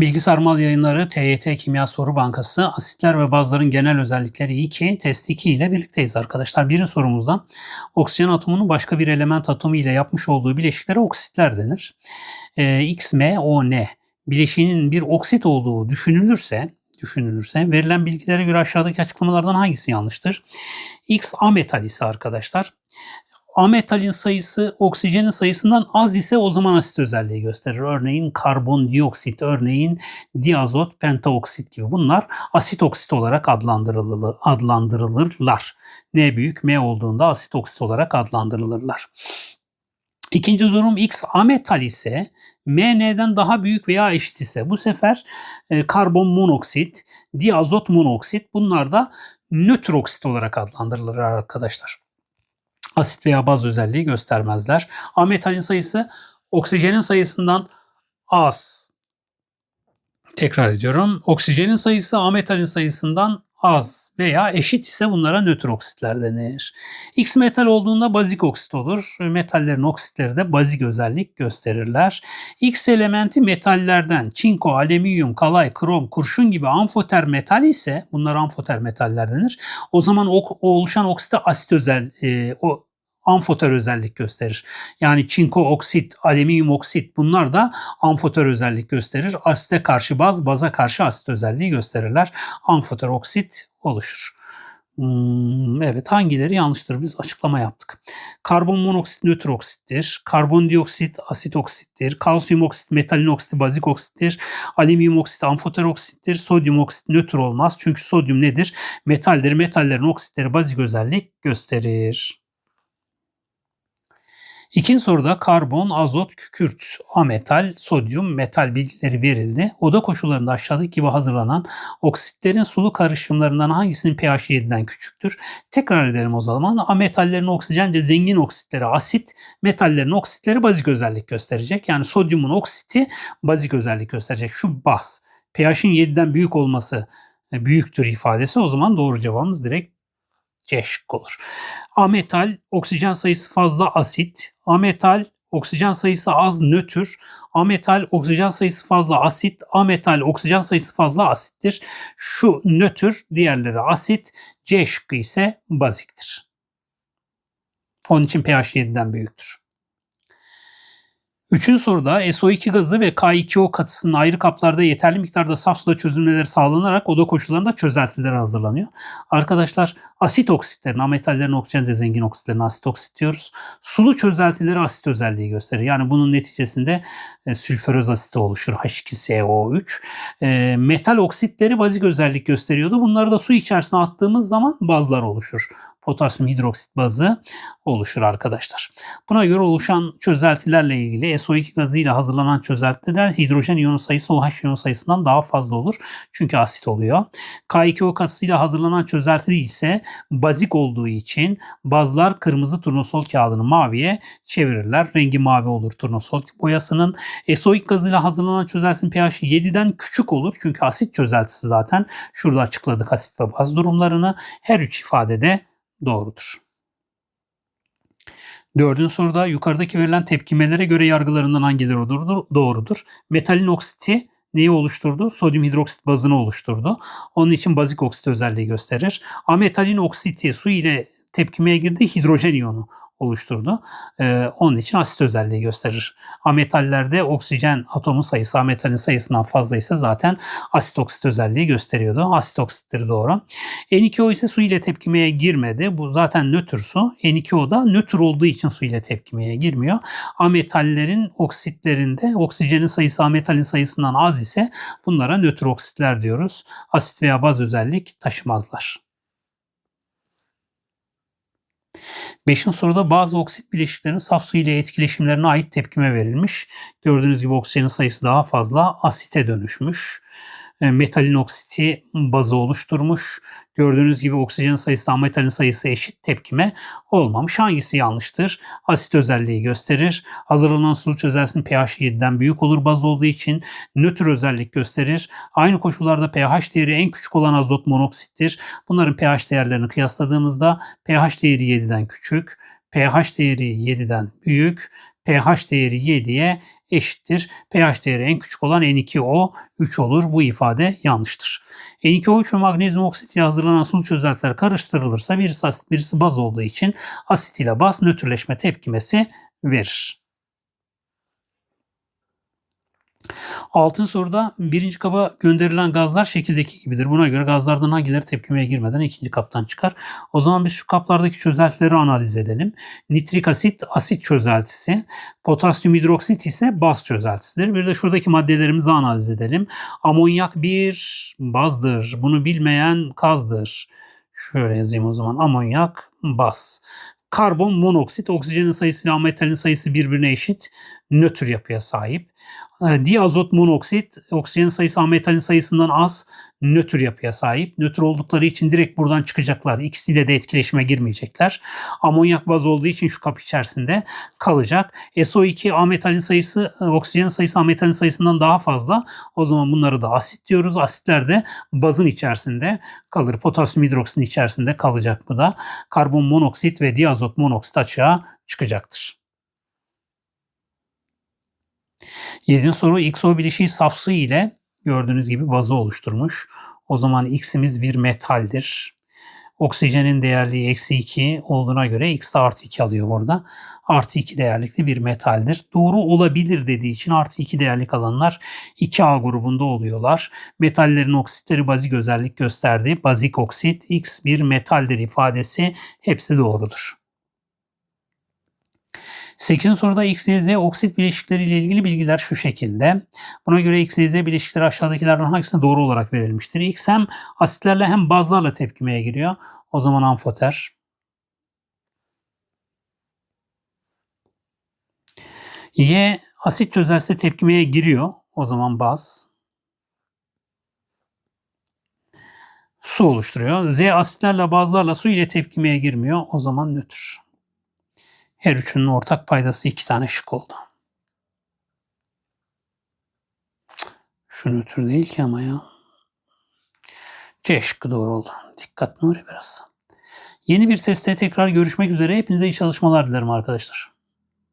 Bilgisayar Mal Yayınları TYT Kimya Soru Bankası asitler ve bazların genel özellikleri 2 test 2 ile birlikteyiz arkadaşlar. Birinci sorumuzda oksijen atomunun başka bir element atomu ile yapmış olduğu bileşiklere oksitler denir. Ee, X, M, O, N bileşiğinin bir oksit olduğu düşünülürse düşünülürse verilen bilgilere göre aşağıdaki açıklamalardan hangisi yanlıştır? X A metal ise arkadaşlar ametalin sayısı oksijenin sayısından az ise o zaman asit özelliği gösterir. Örneğin karbondioksit, örneğin diazot, pentaoksit gibi bunlar asit oksit olarak adlandırılır, adlandırılırlar. N büyük M olduğunda asit oksit olarak adlandırılırlar. İkinci durum X ametal ise M N'den daha büyük veya eşit ise bu sefer e, karbon monoksit, diazot monoksit bunlar da nötr oksit olarak adlandırılır arkadaşlar asit veya baz özelliği göstermezler. Ametalin sayısı oksijenin sayısından az. Tekrar ediyorum. Oksijenin sayısı ametalin sayısından az veya eşit ise bunlara nötr oksitler denir. X metal olduğunda bazik oksit olur. Metallerin oksitleri de bazik özellik gösterirler. X elementi metallerden çinko, alüminyum, kalay, krom, kurşun gibi amfoter metal ise bunlar amfoter metaller denir. O zaman o, o oluşan oksite asit özel e, o amfoter özellik gösterir. Yani çinko oksit, alüminyum oksit bunlar da amfoter özellik gösterir. Asite karşı baz, baza karşı asit özelliği gösterirler. Amfoter oksit oluşur. Hmm, evet hangileri yanlıştır biz açıklama yaptık. Karbon monoksit nötr oksittir. Karbondioksit asit oksittir. Kalsiyum oksit metalin oksit bazik oksittir. Alüminyum oksit amfoter oksittir. Sodyum oksit nötr olmaz. Çünkü sodyum nedir? Metaldir. Metallerin oksitleri bazik özellik gösterir. İkinci soruda karbon, azot, kükürt, ametal, sodyum, metal bilgileri verildi. Oda koşullarında aşağıdaki gibi hazırlanan oksitlerin sulu karışımlarından hangisinin pH 7'den küçüktür? Tekrar edelim o zaman. Ametallerin oksijence zengin oksitleri asit, metallerin oksitleri bazik özellik gösterecek. Yani sodyumun oksiti bazik özellik gösterecek. Şu baz. pH'in 7'den büyük olması e, büyüktür ifadesi o zaman doğru cevabımız direkt C şıkkı olur. Ametal oksijen sayısı fazla asit. Ametal oksijen sayısı az nötr. Ametal oksijen sayısı fazla asit. Ametal oksijen sayısı fazla asittir. Şu nötr diğerleri asit. C şıkkı ise baziktir. Onun için pH 7'den büyüktür. Üçüncü soruda SO2 gazı ve K2O katısının ayrı kaplarda yeterli miktarda saf suda çözülmeleri sağlanarak oda koşullarında çözeltiler hazırlanıyor. Arkadaşlar asit oksitlerin, ametallerin oksijenle zengin oksitlerin asit oksit diyoruz. Sulu çözeltileri asit özelliği gösterir. Yani bunun neticesinde e, sülföröz asiti oluşur H2SO3. E, metal oksitleri bazik özellik gösteriyordu. Bunları da su içerisine attığımız zaman bazlar oluşur potasyum hidroksit bazı oluşur arkadaşlar. Buna göre oluşan çözeltilerle ilgili SO2 gazı ile hazırlanan çözeltiler hidrojen iyonu sayısı OH iyonu sayısından daha fazla olur. Çünkü asit oluyor. K2O kasıyla hazırlanan çözelti ise bazik olduğu için bazlar kırmızı turnusol kağıdını maviye çevirirler. Rengi mavi olur turnusol boyasının. SO2 gazıyla hazırlanan çözeltinin pH 7'den küçük olur. Çünkü asit çözeltisi zaten. Şurada açıkladık asit ve baz durumlarını. Her üç ifadede doğrudur. Dördüncü soruda yukarıdaki verilen tepkimelere göre yargılarından hangileri doğrudur? doğrudur? Metalin oksiti neyi oluşturdu? Sodyum hidroksit bazını oluşturdu. Onun için bazik oksit özelliği gösterir. Ametalin oksiti su ile tepkimeye girdi hidrojen iyonu oluşturdu. Ee, onun için asit özelliği gösterir. Ametallerde oksijen atomu sayısı ametalin sayısından fazla ise zaten asit oksit özelliği gösteriyordu. Asit oksittir doğru. N2O ise su ile tepkimeye girmedi. Bu zaten nötr su. N2O da nötr olduğu için su ile tepkimeye girmiyor. Ametallerin oksitlerinde oksijenin sayısı ametalin sayısından az ise bunlara nötr oksitler diyoruz. Asit veya baz özellik taşımazlar. Beşinci soruda bazı oksit bileşiklerinin saf su ile etkileşimlerine ait tepkime verilmiş. Gördüğünüz gibi oksijenin sayısı daha fazla asite dönüşmüş. E, metalin oksiti bazı oluşturmuş. Gördüğünüz gibi oksijenin sayısı metalin sayısı eşit tepkime olmamış. Hangisi yanlıştır? Asit özelliği gösterir. Hazırlanan sulu çözeltisinin pH 7'den büyük olur baz olduğu için nötr özellik gösterir. Aynı koşullarda pH değeri en küçük olan azot monoksittir. Bunların pH değerlerini kıyasladığımızda pH değeri 7'den küçük, pH değeri 7'den büyük, pH değeri 7'ye eşittir. pH değeri en küçük olan N2O 3 olur. Bu ifade yanlıştır. N2O3 ve magnezyum oksit ile hazırlanan sulu çözeltiler karıştırılırsa birisi asit birisi baz olduğu için asit ile baz nötrleşme tepkimesi verir. Altın soruda birinci kaba gönderilen gazlar şekildeki gibidir. Buna göre gazlardan hangileri tepkimeye girmeden ikinci kaptan çıkar. O zaman biz şu kaplardaki çözeltileri analiz edelim. Nitrik asit asit çözeltisi, potasyum hidroksit ise baz çözeltisidir. Bir de şuradaki maddelerimizi analiz edelim. Amonyak bir bazdır. Bunu bilmeyen kazdır. Şöyle yazayım o zaman. Amonyak baz. Karbon monoksit oksijenin sayısı ile metalin sayısı birbirine eşit. Nötr yapıya sahip. E, Diazot monoksit oksijenin sayısı ametalin sayısından az nötr yapıya sahip. Nötr oldukları için direkt buradan çıkacaklar. İkisiyle de etkileşime girmeyecekler. Amonyak baz olduğu için şu kap içerisinde kalacak. SO2 ametalin sayısı e, oksijenin sayısı ametalin sayısından daha fazla. O zaman bunları da asit diyoruz. Asitler de bazın içerisinde kalır. Potasyum hidroksitin içerisinde kalacak bu da. Karbon monoksit ve diazot monoksit açığa çıkacaktır. 7. soru XO bileşiği saf su ile gördüğünüz gibi bazı oluşturmuş. O zaman X'imiz bir metaldir. Oksijenin değerliği eksi 2 olduğuna göre X de artı 2 alıyor burada. Artı 2 değerlikli bir metaldir. Doğru olabilir dediği için artı 2 değerlik alanlar 2A grubunda oluyorlar. Metallerin oksitleri bazik özellik gösterdi. Bazik oksit X bir metaldir ifadesi hepsi doğrudur. 8. soruda X, Y, Z oksit bileşikleri ile ilgili bilgiler şu şekilde. Buna göre X, Y, Z bileşikleri aşağıdakilerden hangisine doğru olarak verilmiştir? X hem asitlerle hem bazlarla tepkimeye giriyor. O zaman amfoter. Y asit çözerse tepkimeye giriyor. O zaman baz. Su oluşturuyor. Z asitlerle bazlarla su ile tepkimeye girmiyor. O zaman nötr. Her üçünün ortak paydası iki tane şık oldu. Şu nötr değil ki ama ya. C şıkkı doğru oldu. Dikkat Nuri biraz. Yeni bir testte tekrar görüşmek üzere. Hepinize iyi çalışmalar dilerim arkadaşlar.